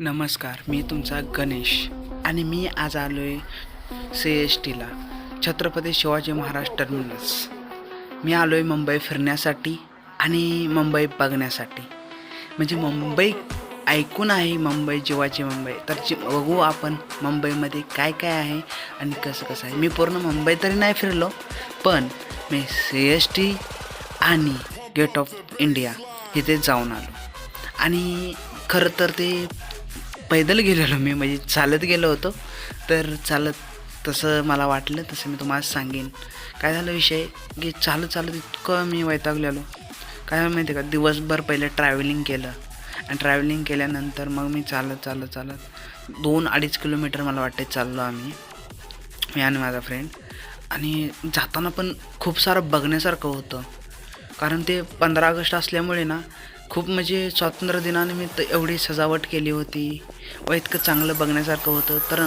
नमस्कार मी तुमचा गणेश आणि मी आज आलो आहे सी एस टीला छत्रपती शिवाजी महाराज टर्मिनस. मी आलो आहे मुंबई फिरण्यासाठी आणि मुंबई बघण्यासाठी. म्हणजे मुंबई ऐकून आहे मुंबई जीवाची मुंबई. तर जी बघू आपण मुंबईमध्ये काय काय आहे आणि कसं कसं आहे. मी पूर्ण मुंबई तरी नाही फिरलो पण मी सी एस टी आणि गेट ऑफ इंडिया इथे जाऊन आलो. आणि खरं तर ते पैदल गेलेलो मी म्हणजे चालत गेलो होतो. तर चालत तसं मला वाटलं तसं मी तुम्हाला सांगेन. काय झालं विषय? की चालत चालत इतकं मी वैतागलेलो. काय झालं माहिती आहे का? दिवसभर पहिले ट्रॅव्हलिंग केलं. आणि ट्रॅव्हलिंग केल्यानंतर मग मी चालत चालत चालत दोन अडीच किलोमीटर मला वाटते चाललो आम्ही मी आणि माझा फ्रेंड आणि जाताना पण खूप सारं बघण्यासारखं होतं. कारण ते पंधरा ऑगस्ट असल्यामुळे ना खूप म्हणजे स्वातंत्र्य दिनानिमित्त एवढी सजावट केली होती. व इतकं चांगलं बघण्यासारखं होतं. तर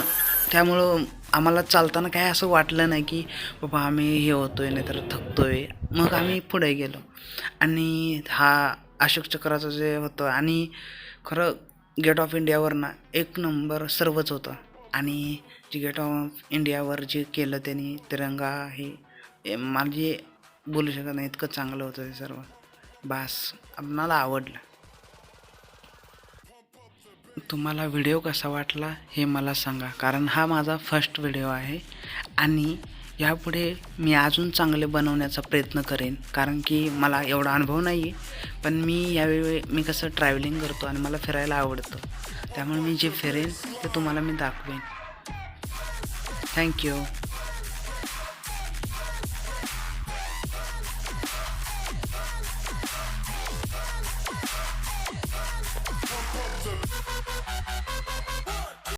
त्यामुळं आम्हाला चालताना काय असं वाटलं नाही की बाबा आम्ही हे होतो आहे नाही तर आहे मग आम्ही पुढे गेलो. आणि हा अशोक चक्राचं जे होतं आणि खरं गेट ऑफ इंडियावर ना एक नंबर सर्वच होतं. आणि जे गेट ऑफ इंडियावर जे केलं त्यांनी तिरंगा हे माझी म्हणजे बोलू शकत नाही इतकं चांगलं होतं ते सर्व. बास आपणाला आवडलं. तुम्हाला व्हिडिओ कसा वाटला हे मला सांगा कारण हा माझा फर्स्ट व्हिडिओ आहे आणि यापुढे मी अजून चांगले बनवण्याचा प्रयत्न करेन कारण की मला एवढा अनुभव नाही आहे पण मी यावेळी मी कसं ट्रॅव्हलिंग करतो आणि मला फिरायला आवडतं त्यामुळे मी जे फिरेन ते तुम्हाला मी दाखवेन. थँक्यू